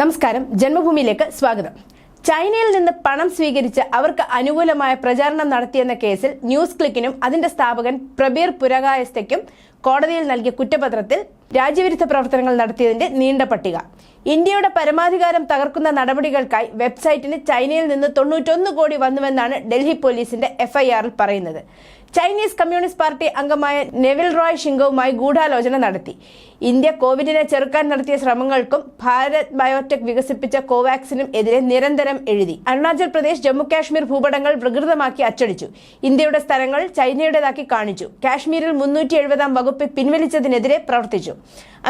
നമസ്കാരം. ജന്മഭൂമിയിലേക്ക് സ്വാഗതം. ചൈനയിൽ നിന്ന് പണം സ്വീകരിച്ച് അവർക്ക് അനുകൂലമായ പ്രചാരണം നടത്തിയെന്ന കേസിൽ ന്യൂസ് ക്ലിക്കിനും അതിന്റെ സ്ഥാപകൻ പ്രബീർ പുരകായസ്തയ്ക്കും കോടതിയിൽ നൽകിയ കുറ്റപത്രത്തിൽ രാജ്യവിരുദ്ധ പ്രവർത്തനങ്ങൾ നടത്തിയതിന്റെ നീണ്ട പട്ടിക. ഇന്ത്യയുടെ പരമാധികാരം തകർക്കുന്ന നടപടികൾക്കായി വെബ്സൈറ്റിന് ചൈനയിൽ നിന്ന് തൊണ്ണൂറ്റൊന്ന് കോടി വന്നുവെന്നാണ് ഡൽഹി പോലീസിന്റെ എഫ്ഐആറിൽ പറയുന്നത്. ചൈനീസ് കമ്മ്യൂണിസ്റ്റ് പാർട്ടി അംഗമായ നെവിൽ റോയ് ഷിംഗവുമായി ഗൂഢാലോചന നടത്തി. ഇന്ത്യ കോവിഡിനെ ചെറുക്കാൻ നടത്തിയ ശ്രമങ്ങൾക്കും ഭാരത് ബയോടെക് വികസിപ്പിച്ച കോവാക്സിനും എതിരെ നിരന്തരം എഴുതി. അരുണാചൽ പ്രദേശ് ജമ്മു കാശ്മീർ ഭൂപടങ്ങൾ വികൃതമാക്കി അച്ചടിച്ചു. ഇന്ത്യയുടെ സ്ഥലങ്ങൾ ചൈനയുടേതാക്കി കാണിച്ചു. കാശ്മീരിൽ മുന്നൂറ്റി എഴുപതാം വകുപ്പ് പിൻവലിച്ചതിനെതിരെ പ്രവർത്തിച്ചു.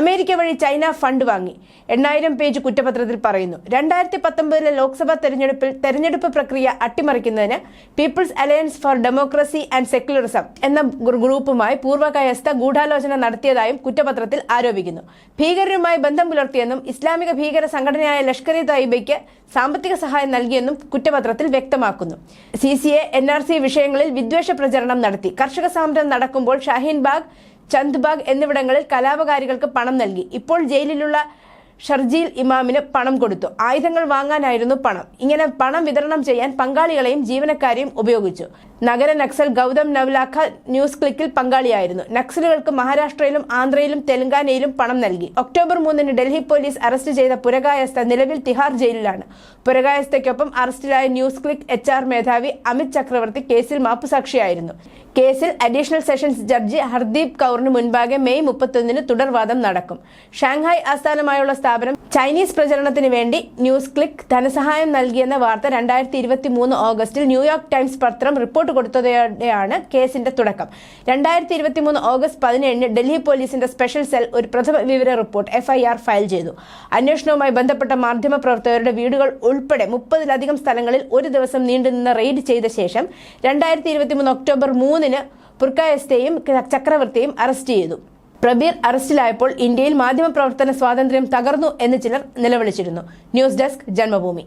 അമേരിക്ക വഴി ചൈന ഫണ്ട് വാങ്ങി. എണ്ണായിരം പേജ് കുറ്റപത്രത്തിൽ പറയുന്നു. രണ്ടായിരത്തി പത്തൊമ്പതിലെ ലോക്സഭാ തെരഞ്ഞെടുപ്പിൽ തെരഞ്ഞെടുപ്പ് പ്രക്രിയ അട്ടിമറിക്കുന്നതിന് People's Alliance for Democracy and Secularism എന്ന ഗ്രൂപ്പുമായി പൂർവകയസ്ഥ ഗൂഢാലോചന നടത്തിയതായും കുറ്റപത്രത്തിൽ ആരോപിക്കുന്നു. ഭീകരരുമായി ബന്ധം പുലർത്തിയെന്നും ഇസ്ലാമിക ഭീകര സംഘടനയായ ലഷ്കർ ഇ തൈബയ്ക്ക് സാമ്പത്തിക സഹായം നൽകിയെന്നും കുറ്റപത്രത്തിൽ വ്യക്തമാക്കുന്നു. C C A N R C വിഷയങ്ങളിൽ വിദ്വേഷ പ്രചരണം നടത്തി. കർഷക സമരം നടക്കുമ്പോൾ ഷാഹീൻ ബാഗ് ചന്ദ്ബാഗ് എന്നിവിടങ്ങളിൽ കലാപകാരികൾക്ക് പണം നൽകി. ഇപ്പോൾ ജയിലിലുള്ള ഷർജീൽ ഇമാമിന് പണം കൊടുത്തു. ആയുധങ്ങൾ വാങ്ങാനായിരുന്നു പണം. ഇങ്ങനെ പണം വിതരണം ചെയ്യാൻ പങ്കാളികളെയും ജീവനക്കാരെയും ഉപയോഗിച്ചു. നഗര നക്സൽ ഗൗതം നവ്ലാഖ ന്യൂസ് ക്ലിക്കിൽ പങ്കാളിയായിരുന്നു. നക്സലുകൾക്ക് മഹാരാഷ്ട്രയിലും ആന്ധ്രയിലും തെലങ്കാനയിലും പണം നൽകി. ഒക്ടോബർ മൂന്നിന് ഡൽഹി പോലീസ് അറസ്റ്റ് ചെയ്ത പുരകായസ്ഥ നിലവിൽ തിഹാർ ജയിലിലാണ്. പുരകായസ്ഥയ്ക്കൊപ്പം അറസ്റ്റിലായ ന്യൂസ് ക്ലിക്ക് എച്ച് മേധാവി അമിത് ചക്രവർത്തി കേസിൽ മാപ്പുസാക്ഷിയായിരുന്നു. കേസിൽ അഡീഷണൽ സെഷൻസ് ജഡ്ജി ഹർദീപ് കൗറിന് മുൻപാകെ മെയ് മുപ്പത്തൊന്നിന് തുടർവാദം നടക്കും. ഷാങ്ഹായ് ആസ്ഥാനമായുള്ള സ്ഥാപനം ചൈനീസ് പ്രചരണത്തിന് വേണ്ടി ന്യൂസ് ക്ലിക്ക് ധനസഹായം നൽകിയെന്ന വാർത്ത രണ്ടായിരത്തി ഇരുപത്തി മൂന്ന് ഓഗസ്റ്റിൽ ന്യൂയോർക്ക് ടൈംസ് പത്രം റിപ്പോർട്ട് കൊടുത്തതോടെയാണ് കേസിന്റെ തുടക്കം. രണ്ടായിരത്തി ഇരുപത്തി മൂന്ന് ഓഗസ്റ്റ് പതിനേഴിന് ഡൽഹി പോലീസിന്റെ സ്പെഷ്യൽ സെൽ ഒരു പ്രഥമ വിവര റിപ്പോർട്ട് എഫ്ഐആർ ഫയൽ ചെയ്തു. അന്വേഷണവുമായി ബന്ധപ്പെട്ട മാധ്യമപ്രവർത്തകരുടെ വീടുകൾ ഉൾപ്പെടെ മുപ്പതിലധികം സ്ഥലങ്ങളിൽ ഒരു ദിവസം നീണ്ടുനിന്ന റെയ്ഡ് ചെയ്ത ശേഷം രണ്ടായിരത്തി ഇരുപത്തി മൂന്ന് ഒക്ടോബർ മൂന്നിന് പുർക്കായസ്തെയും ചക്രവർത്തിയും അറസ്റ്റ് ചെയ്തു. പ്രബീർ അറസ്റ്റിലായപ്പോൾ ഇന്ത്യയിൽ മാധ്യമപ്രവർത്തന സ്വാതന്ത്ര്യം തകർന്നു എന്ന് ചിലർ നിലവിളിച്ചിരുന്നു. News desk Janmabhumi.